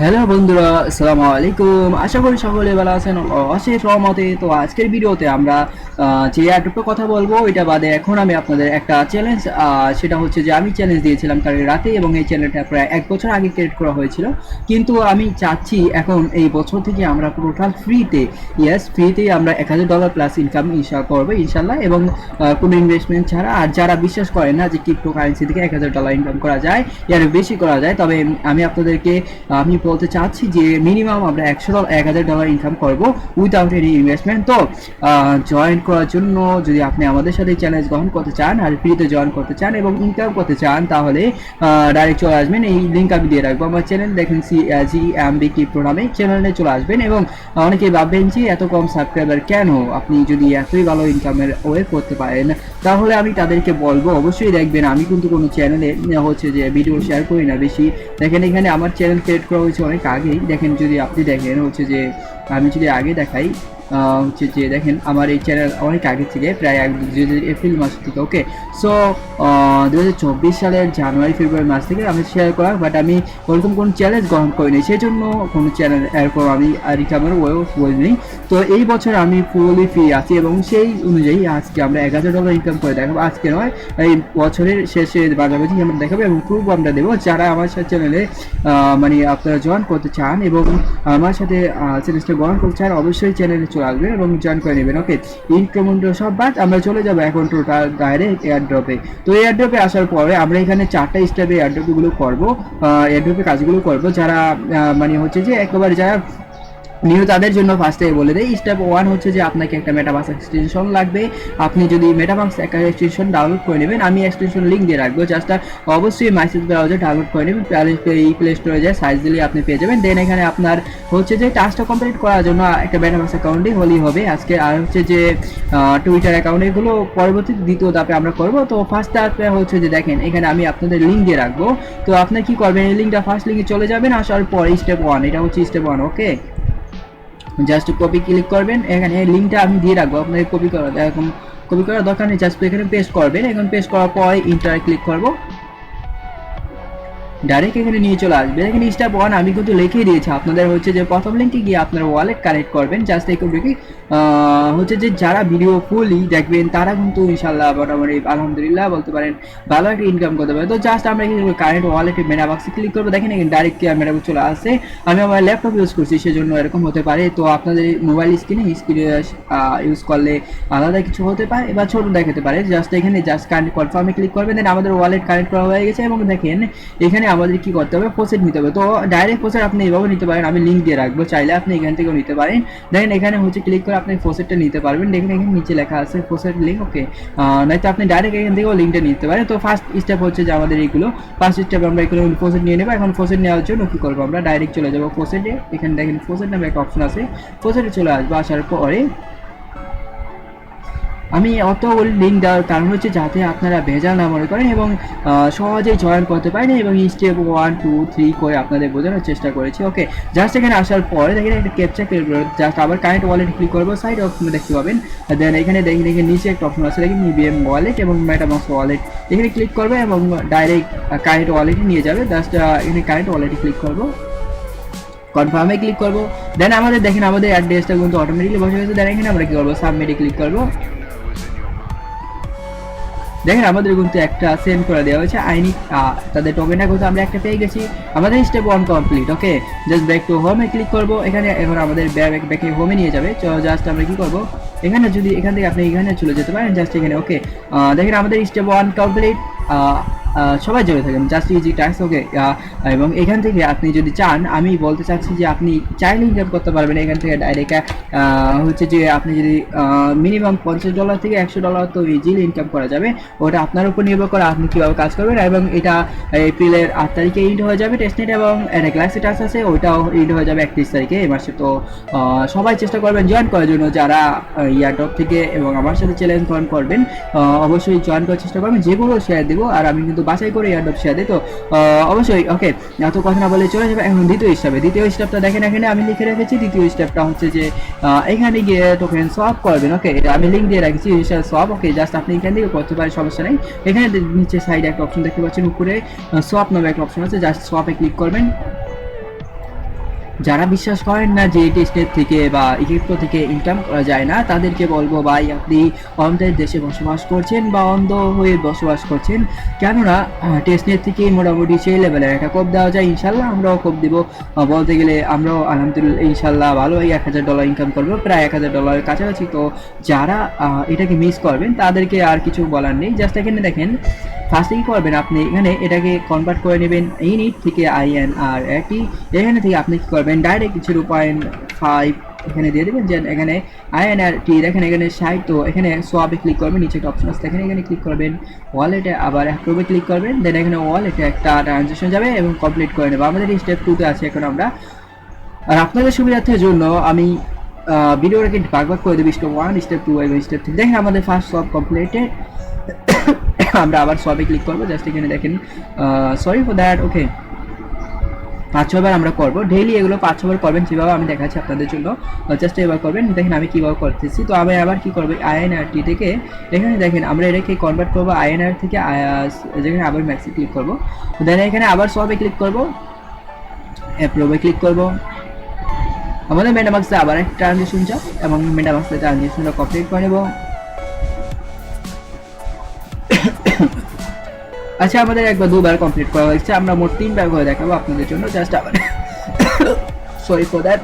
Hello বন্ধুরা, আসসালামু আলাইকুম। আশা করি সকলে ভালো আছেন। অশেষ রহমতে। তো আজকের ভিডিওতে আমরা যে এয়ারটুকু কথা বলব এটা বাদে এখন আমি আপনাদের একটা চ্যালেঞ্জ সেটা হচ্ছে যে আমি চ্যালেঞ্জ দিয়েছিলাম কাল রাতে এবং এই চ্যানেলটা প্রায় এক বছর আগে ক্রিয়েট করা হয়েছিল। কিন্তু আমি চাচ্ছি এখন এই বছর থেকে আমরা টোটাল ফ্রিতে ইয়েস ফ্রিতেই আমরা এক হাজার ডলার প্লাস ইনকাম ইনশাল করব ইনশাল্লাহ এবং কোনো ইনভেস্টমেন্ট ছাড়া। আর যারা বিশ্বাস করেন না যে ক্রিপ্টো কারেন্সি থেকে এক হাজার ডলার ইনকাম করা যায়, এর বেশি করা যায়, তবে আমি আপনাদেরকে, আমি বলতে চাচ্ছি যে মিনিমাম আমরা একশো এক হাজার ডলার ইনকাম করব উইথাউট এনি ইনভেস্টমেন্ট তো জয়েন করার জন্য যদি আপনি আমাদের সাথে চ্যালেঞ্জ গ্রহণ করতে চান আর ফ্রিতে জয়েন করতে চান এবং ইনকাম করতে চান, তাহলে ডাইরেক্ট চলে আসবেন। এই লিঙ্ক আমি দিয়ে রাখব। আমার চ্যানেল দেখেন C G M B crypto নামে চ্যানেলে চলে আসবেন এবং অনেকেই ভাববেন যে এত কম সাবস্ক্রাইবার কেন? আপনি যদি এতই ভালো ইনকামের ওয়ে করতে পারেন, তাহলে আমি তাদেরকে বলব, অবশ্যই দেখবেন। আমি কিন্তু কোনো চ্যানেলে হচ্ছে যে ভিডিও শেয়ার করি না বেশি। দেখেন এখানে আমার চ্যানেল ক্রিয়েট করা হয়েছে অনেক আগেই দেখেন যদি আপনি দেখেন হচ্ছে যে আমি যদি আগে দেখাই হচ্ছে যে দেখেন, আমার এই চ্যানেল অনেক আগে থেকে, প্রায় এক দুই হাজার এপ্রিল মাস থেকে ওকে সো দু হাজার চব্বিশ সালের জানুয়ারি, ফেব্রুয়ারি মাস থেকে আমি শেয়ার করা বাট আমি ওরকম কোনো চ্যালেঞ্জ গ্রহণ করিনি। সেই জন্য কোনো চ্যানেল এরকম আমি রিকাভার ওয়েও বলিনি তো এই বছর আমি ফুলি ফ্রি আছি এবং সেই অনুযায়ী আজকে আমরা এক হাজার ডলার ইনকাম করে দেখাবো। আজকে নয়, এই বছরের শেষে মাঝামাঝি আমরা দেখাবো এবং প্রুফ আমরা দেবো। যারা আমার সাথে চ্যানেলে মানে আপনারা জয়েন করতে চান এবং আমার সাথে চ্যানেলটা গ্রহণ করতে চান, অবশ্যই চ্যানেলে চলে আসবে এবং জয়েন করে নেবেন। ওকে ইনক্রমেন্ট সব বাদ, আমরা চলে যাব এখন টোটাল ডাইরেক্ট এয়ারড্রপে তো এয়ার এয়ারড্রপে আসার পরে আমরা এখানে চারটা স্টেপে এয়ারড্রপগুলো করব এয়ারড্রপে কাজগুলো করব। যারা মানে হচ্ছে যে একেবারে যারা নিউ তাদের জন্য ফার্স্টে বলে দেয় স্টেপ ওয়ান হচ্ছে যে আপনাকে একটা মেটাবাক্স এক্সটেনশন লাগবে। আপনি যদি মেটাবাক্স এক্সটেনশন ডাউনলোড করে নেবেন, আমি এক্সটেনশন লিঙ্ক দিয়ে রাখব। জাস্ট অবশ্যই মাইসেজ ব্রাউজার ডাউনলোড করে নেবেন এই প্লে স্টোরে যায় সাইজ দিলে আপনি পেয়ে যাবেন। দেন এখানে আপনার হচ্ছে যে টাস্কটা কমপ্লিট করার জন্য একটা মেটাবাক্স অ্যাকাউন্টই হলেই হবে। আজকে আর হচ্ছে যে টুইটার অ্যাকাউন্ট এগুলো পরবর্তী দ্বিতীয় ধাপে আমরা করব। তো ফার্স্ট ধাপে হচ্ছে যে দেখেন, এখানে আমি আপনাদের লিঙ্ক দিয়ে রাখব। তো আপনি কি করবেন? এই লিঙ্কটা ফার্স্ট লিঙ্কে চলে যাবেন, আসার পর স্টেপ ওয়ান এটা হচ্ছে step one okay just copy click করবেন, এখানে এই লিঙ্কটা আমি দিয়ে রাখব আপনাদের কপি করা এখন কপি করার দরকার নেই জাস্ট এখানে পেস্ট করবেন, এখন পেস্ট করার পর ইন্টার ক্লিক করব। ডাইরেক্ট এখানে নিয়ে চলে আসবে। এখানে স্টেপ ওয়ান আমি কিন্তু লিখে দিয়েছি। আপনাদের হচ্ছে যে প্রথম লিঙ্কে গিয়ে আপনারা ওয়ালেট কানেক্ট করবেন। জাস্ট এই করবে কি হচ্ছে যে যারা ভিডিও ফুলই দেখবেন, তারা কিন্তু ইনশাল্লাহ মোটামুটি আলহামদুলিল্লাহ বলতে পারেন ভালো একটা ইনকাম করতে পারে। তো জাস্ট আমরা এখানে কারেন্ট ওয়ালেটে মেনা বক্সে ক্লিক করব। দেখেন এখানে ডাইরেক্ট মেনা চলে আসে আমি আমার ল্যাপটপ ইউজ করছি, সেজন্য এরকম হতে পারে। তো আপনাদের মোবাইল স্ক্রিনে স্ক্রিনে ইউজ করলে আলাদা কিছু হতে পারে বা ছোট দেখাতে পারে। জাস্ট এখানে জাস্ট কারেন্ট কনফার্মে ক্লিক করবেন। দেন আমাদের ওয়ালেট কানেক্ট করা হয়ে গেছে এবং দেখেন এখানে আমাদের কি করতে হবে? প্রসেড নিতে হবে। তো ডাইরেক্ট প্রসেড আপনি এভাবে নিতে পারেন। আমি লিঙ্ক দিয়ে রাখব। চাইলে আপনি এখান থেকেও নিতে পারেন। দেখেন এখানে হচ্ছে ক্লিক করে আপনি প্রসেডটা নিতে পারবেন। দেখেন এখানে নিচে লেখা আছে প্রসেড লিঙ্ক ওকে নয়তো আপনি ডাইরেক্ট এখান থেকেও লিঙ্কটা নিতে পারেন। তো ফার্স্ট স্টেপ হচ্ছে যে আমাদের এইগুলো ফার্স্ট স্টেপ আমরা এগুলো প্রসেড নিয়ে নেব। এখন প্রসেড নেওয়ার জন্য কী করব আমরা? ডাইরেক্ট চলে যাব প্রসেডে এখানে দেখেন প্রসেড নামে একটা অপশন আছে। প্রসেডে চলে আসব। আসার পরে আমি অত লিঙ্ক দেওয়ার কারণ হচ্ছে যাতে আপনারা ভেজাল না মনে করেন এবং সহজেই জয়েন করতে পারেন এবং স্টেপ ওয়ান টু থ্রি করে আপনাদের বোঝানোর চেষ্টা করেছি। ওকে জাস্ট এখানে আসার পরে দেখেন একটা ক্যাপচার জাস্ট আবার কারেন্ট ওয়ালেট ক্লিক করব সাইড অপশনে দেখতে পাবেন। দেন এখানে দেখেন এখানে নিচে একটা অপশন আছে, দেখেন ইবিএম ওয়ালেট এবং মেটামাক্স ওয়ালেট এখানে ক্লিক করবে এবং ডাইরেক্ট কারেন্ট ওয়ালেটে নিয়ে যাবে। জাস্ট এখানে কারেন্ট ওয়ালেটে ক্লিক করব। কনফার্মে ক্লিক করব। দেন আমাদের, দেখেন আমাদের অ্যাড্রেসটা কিন্তু অটোমেটিকলি বসে গেছে দেন এখানে আমরা কি করব? সাবমিটে ক্লিক করব। দেখেন, আমাদের কিন্তু একটা সেন্ড করে দেওয়া হয়েছে, আইনি তাদের টোকেনটা কিন্তু আমরা একটা পেয়ে গেছি। আমাদের step one complete okay just back to হোমে ক্লিক করব, এখানে এখন আমাদের ব্যাক ব্যাকে হোমে নিয়ে যাবে। জাস্ট আমরা কি করব? এখানে যদি, এখান থেকে আপনি এখানে চলে যেতে পারেন জাস্ট এখানে ওকে দেখেন, আমাদের স্টেপ ওয়ান কমপ্লিট সবাই জড়ে থাকেন। জাস্ট ইজি টাস্ক ওকে এবং এখান থেকে আপনি যদি চান, আমি বলতে চাচ্ছি যে আপনি চাইলে ইনকাম করতে পারবেন। এখান থেকে ডাইরেক্ট হচ্ছে যে আপনি যদি মিনিমাম পঞ্চাশ ডলার থেকে একশো ডলার তো ইজিলি ইনকাম করা যাবে। ওটা আপনার উপর নির্ভর করে আপনি কীভাবে কাজ করবেন এবং এটা এপ্রিলের আট তারিখে ইন্ড হয়ে যাবে টেস্টনেট এবং একটা গ্লাসি টাস আছে, ওইটাও ইন্ড হয়ে যাবে একত্রিশ তারিখে এই মাসে। তো সবাই চেষ্টা করবেন জয়েন করার জন্য। যারা ইয়ারডপ থেকে এবং আমার সাথে চ্যালেঞ্জ গ্রহণ করবেন অবশ্যই জয়েন করার চেষ্টা করবেন। যেগুলো শেয়ার দেবো, আর আমি কিন্তু বাছাই করে ইয়ারডপ শেয়ার দিই তো? অবশ্যই ওকে এত কথা না বলে চলে যাবে এখন দ্বিতীয় স্টেপে দ্বিতীয় স্টেপটা দেখেন এখানে আমি লিখে রেখেছি, দ্বিতীয় স্টেপটা হচ্ছে যে এখানে গিয়ে টোকেন সোয়াপ করবেন ওকে আমি লিঙ্ক দিয়ে রেখেছি সোয়াপ ওকে জাস্ট আপনি এখান থেকে করতে পারেন, সমস্যা নেই। এখানে নিচে সাইডে একটা অপশন দেখতে পাচ্ছেন, উপরে সোয়াপ নামে একটা অপশন আছে জাস্ট সোয়াপে ক্লিক করবেন। যারা বিশ্বাস করেন না যে টেস্টের থেকে বা ইজিপ্টো থেকে ইনকাম করা যায় না, তাদেরকে বলব ভাই, আপনি অন্ধের দেশে বসবাস করছেন বা অন্ধ হয়ে বসবাস করছেন, কেননা টেস্টের থেকে মোটামুটি সেই লেভেলের একটা কোপ দেওয়া যায়। ইনশাল্লাহ আমরাও কোপ দেবো। বলতে গেলে আমরাও আলহামদুলিল্লাহ ইনশাল্লাহ ভালোই এক হাজার ডলার ইনকাম করব, প্রায় এক হাজার ডলারের কাছাকাছি। তো যারা এটাকে মিস করবেন, তাদেরকে আর কিছু বলার নেই। জাস্ট এখানে দেখেন ফার্স্টে করবেন আপনি, এখানে এটাকে কনভার্ট করে নেবেন ইউনিট থেকে আইএন আর এটি এখানে থেকে আপনি কি করবেন ডাইরেক্ট জিরো পয়েন্ট ফাইভ এখানে দিয়ে দেবেন যে এখানে আইএন আর টি দেখেন এখানে সাইট তো এখানে সোয়াবে ক্লিক করবেন নিচে একটা অপশন আছে, এখানে এখানে ক্লিক করবেন ওয়ালেটে আবার অ্যাপ্রুভে ক্লিক করবেন দেন এখানে ওয়ালেটে একটা ট্রানজেকশন যাবে এবং কমপ্লিট করে নেবে। আমাদের এই স্টেপ টুতে আছে এখন আমরা। আর আপনাদের সুবিধার্থের জন্য আমি ভিডিওটাকে ভাগ ভাগ করে দেবো স্টেপ ওয়ান স্টেপ টু এবং স্টেপ থ্রি দেখেন আমাদের ফার্স্ট সব কমপ্লিটেড আমরা আবার সবে ক্লিক করব জাস্ট এখানে দেখেন সরি ফর দ্যাট ওকে পাঁচ ছবার আমরা করব। ডেইলি এগুলো পাঁচ ছবার করবেন, যেভাবে আমি দেখাচ্ছি আপনাদের জন্য। জাস্ট এবার করবেন, দেখেন আমি কীভাবে করতেছি। তো আমি আবার কি করব আইএনআরটি থেকে, এখানে দেখেন, আমরা এটাকে কনভার্ট করব আইএনআর থেকে যেখানে আবার ম্যাক্সে ক্লিক করব। দেন এখানে আবার সবে ক্লিক করব। অ্যাপ্রোভে ক্লিক করব। আমাদের মেটামাক্সে আবার একটা ট্রানজেকশন চাপ এবং মেটামাক্সে ট্রানজেকশনটা কমপ্লিট করে নেব। আচ্ছা আমাদের একবার দুবার কমপ্লিট করা হয়েছে। আমরা মোট তিনবার করে দেখাবো আপনাদের জন্য জাস্ট আবার সরি ফর দ্যাট.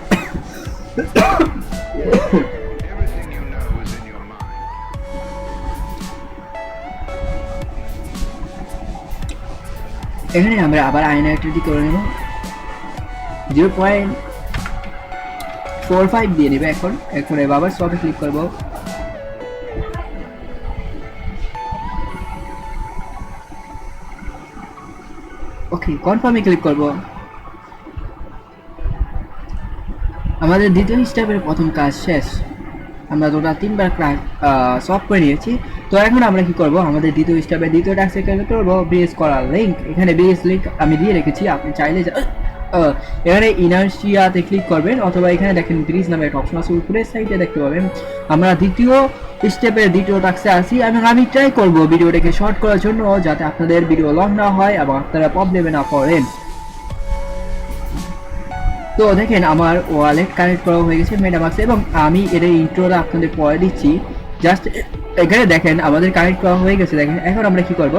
এখানে আমরা আবার আইনাইটি করে নেব। জিরো পয়েন্ট ফোর ফাইভ দিয়ে নেবে এখন। এখন এবার আবার সবে ক্লিক করব। কনফার্মে ক্লিক করব। আমাদের দ্বিতীয় স্টেপের প্রথম কাজ শেষ। আমরা টোটাল তিনবার ক্লাস করে নিয়েছি। তো এখন আমরা কি করব? আমাদের দ্বিতীয় স্টেপে দ্বিতীয় টাস্কে ক্লিক করব ব্রিজ করার লিঙ্ক এখানে ব্রিজ লিঙ্ক আমি দিয়ে রেখেছি, আপনি চাইলে এখানে ইনার্সিয়াতে ক্লিক করবেন, অথবা এখানে দেখেন ব্রিজ নামে একটা অপশন আছে, উপরের সাইডে দেখতে পাবেন। আমরা দ্বিতীয় স্টেপের দ্বিতীয় টাস্কে আসি এবং আমি ট্রাই করব ভিডিওটাকে শর্ট করার জন্য যাতে আপনাদের ভিডিও লং না হয় এবং আপনারা প্রবলেমে না পড়েন। তো দেখেন, আমার ওয়ালেট কানেক্ট করা হয়ে গেছে মেটামাক্সে এবং আমি এর ইন্ট্রোটা আপনাদের পরে দিচ্ছি। জাস্ট এখানে দেখেন, আমাদের কানেক্ট করা হয়ে গেছে, দেখেন, এখন আমরা কি করব?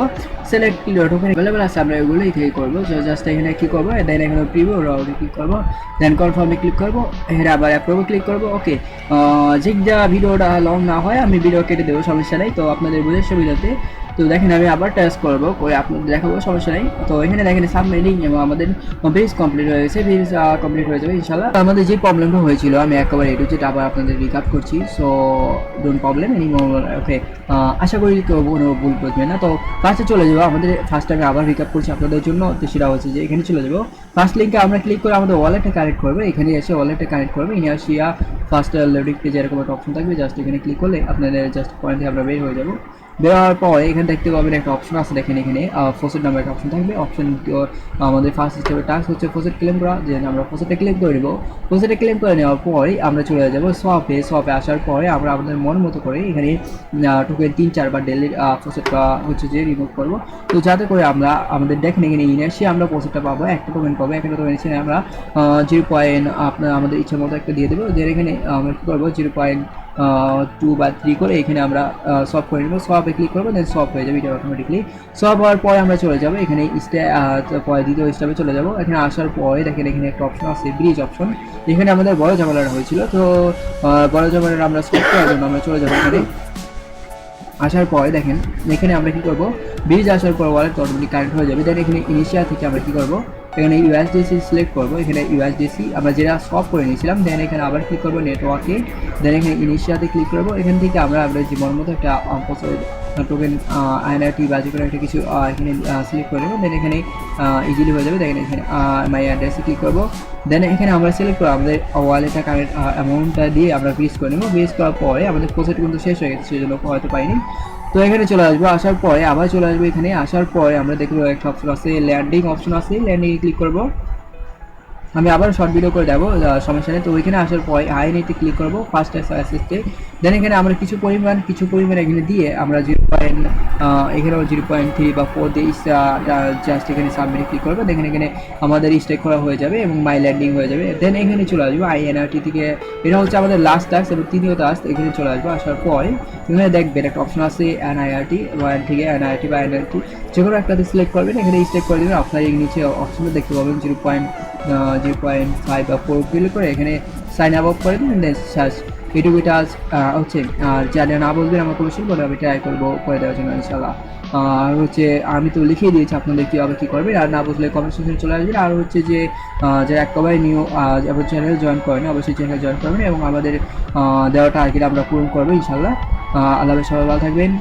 সিলেক্ট ওখানে অ্যাভেলেবল আছে, আমরা এগুলোই থেকে করব। জাস্ট এখানে কি করব? দেন এখানে প্রিভিউ রাউটে ক্লিক করব। দেন কনফার্মে ক্লিক করব। এখানে আবার অ্যাপ্রুভে ক্লিক করব। ওকে যা ভিডিওটা লং না হয়, আমি ভিডিও কেটে দেবো, সমস্যা নেই। তো আপনাদের বুঝে সুবিধাতে তো দেখেন আমি আবার টেস্ট করব করে আপনাদের দেখাবো, সমস্যা নেই। তো এখানে দেখেন সাবমিটিং এবং আমাদের বেস কমপ্লিট হয়ে গেছে বেস কমপ্লিট হয়ে যাবে ইনশাল্লাহ আমাদের যে প্রবলেমটা হয়েছিল, আমি একেবারে এটু যেটা আবার আপনাদের রিকাপ করছি so don't problem any okay আশা করি কেউ কোনো ভুল বুঝবে না। তো ফার্স্টে চলে যাব, আমাদের ফার্স্ট আমি আবার রিকাপ করছি আপনাদের জন্য। তো সেটা হচ্ছে যে, এখানে চলে যাব। ফার্স্ট লিঙ্কে আমরা ক্লিক করে আমাদের ওয়ালেটে কানেক্ট করব। এখানে এসে ওয়ালেটে কানেক্ট করব। ইনার্সিয়া ফার্স্ট লোডিং পেজে এরকম একটা অপশন থাকবে জাস্ট এখানে ক্লিক করলে আপনাদের জাস্ট পয়েন্ট থেকে আমরা বের হয়ে যাব। বের হওয়ার পর এখানে দেখতে পাবেন একটা অপশন আছে দেখেন এখানে। ফোসেট নামের একটা অপশন থাকবে। অপশন আমাদের ফার্স্ট স্টেপের টাস্ক হচ্ছে ফোসেট ক্লেম করা যে আমরা ফোসেটে ক্লেম করে নেব। ফোসেটে ক্লেম করে নেওয়ার পরে আমরা চলে যাব সোয়াপে সোয়াপে আসার পরে আমরা আমাদের মন মতো করে এখানে টোকেন তিন চারবার ডেলি ফোসেটটা হচ্ছে যে রিমুভ করব। তো যাতে করে আমরা, আমাদের দেখেন এখানে ইনার্সি আমরা প্রসেসটা পাবো, একটা টোকেন পাবো, একটা টোকেন এসে আমরা জিরো পয়েন্ট আপনার, আমাদের ইচ্ছা মতো একটা দিয়ে দেবো। যে এখানে আমরা কী করব জিরো পয়েন্ট টু বা থ্রি করে এখানে আমরা সলভ করে নেব। সবে ক্লিক করব দেন সলভ হয়ে যাবে, এটা অটোমেটিকলি সলভ হওয়ার পরে আমরা চলে যাব, এখানে পরে দ্বিতীয় স্টেপে চলে যাব। এখানে আসার পরে দেখেন এখানে একটা অপশন আছে ব্রিজ অপশন এখানে আমাদের বড় ঝামেলাটা হয়েছিল। তো বড় ঝামেলাটা আমরা সলভ করার জন্য আমরা চলে যাব এখানে। আসার পরে দেখেন, এখানে আমরা কি করব? ব্রিজ আসার পর ওয়ালেট অটোমেটিক কানেক্ট হয়ে যাবে। দেন এখানে ইনিশিয়া থেকে আমরা কি করব? এখানে ইউএসডিসি সিলেক্ট করব, এখানে ইউএসডিসি আমরা যেটা সব করে নিয়েছিলাম দেন এখানে আবার ক্লিক করব নেটওয়ার্কে দেন এখানে ইনিশিয়াতে ক্লিক করব, এখান থেকে আমরা আমরা জীবন মতো একটা টোকেন আইএনআরটি বা যে কোনো একটা কিছু এখানে সিলেক্ট করে নেব দেন এখানে ইজিলি হয়ে যাবে দেখেন এখানে মাই অ্যাড্রেসে ক্লিক করব দেন এখানে আমরা সিলেক্ট করব, আমাদের ওয়ালেটটা কানেক্ট অ্যামাউন্টটা দিয়ে আমরা ব্রিজ করে নেব ব্রিজ করার পরে আমাদের প্রসেস কিন্তু শেষ হয়ে গেছে সেই জন্য হয়তো পাইনি। তো এখানে চলে আসব, আসার পরে, আবার চলে আসব এখানে। আসার পরে আমরা দেখব একটা অপশন আছে ল্যান্ডিং অপশন আছে ল্যান্ডিংয়ে ক্লিক করব। আমি আবার শর্ট ভিডিও করে দেবো সমস্যা নেই। তো ওইখানে আসার পরে আই নিতে ক্লিক করব ফার্স্ট অ্যাসিস্টে দেন এখানে আমরা কিছু পরিমাণ কিছু পরিমাণ এখানে দিয়ে আমরা জিরো পয়েন্ট এখানেও জিরো পয়েন্ট থ্রি বা ফোর দিয়ে জাস্ট এখানে সাবমিট ক্লিক করব। দেখেন এখানে আমাদের স্টেক করা হয়ে যাবে এবং মাই ল্যান্ডিং হয়ে যাবে। দেন এখানে চলে আসব আইএনআরটি থেকে। এটা হচ্ছে আমাদের লাস্ট টাস্ক এবং তৃতীয় টাস্ক এখানে চলে আসব, আসার পরে এখানে দেখবেন একটা অপশন আছে এনআইআরটি ওয়ান থেকে এনআইআরটি বা এনআরটি যে কোনো একটাতে সিলেক্ট করবেন। এখানে স্টেক করে দেবেন। আপনার এই নিচে অপশনটা দেখতে পাবেন। Zero point zero point five বা ফোর ক্লিক করে এখানে সাইন আপ করে দিন দেন সার্চ আজ হচ্ছে যারা না বলবেন আমার কোয়েশ্চেন বলে আমি ট্রাই করব করে দেওয়ার জন্য ইনশাল্লাহ আর হচ্ছে, আমি তো লিখিয়ে দিয়েছি আপনাদের কীভাবে কী করবেন, আর না বুঝলে কমেন্ট সেকশনে চলে আসবেন। আর হচ্ছে যে যারা একেবারে নিউ আমার চ্যানেল জয়েন করেন অবশ্যই চ্যানেল জয়েন করবেন এবং আমাদের দেওয়া টার্গেট আমরা পূরণ করব ইনশাল্লাহ আল্লাহ সবাই ভালো থাকবেন।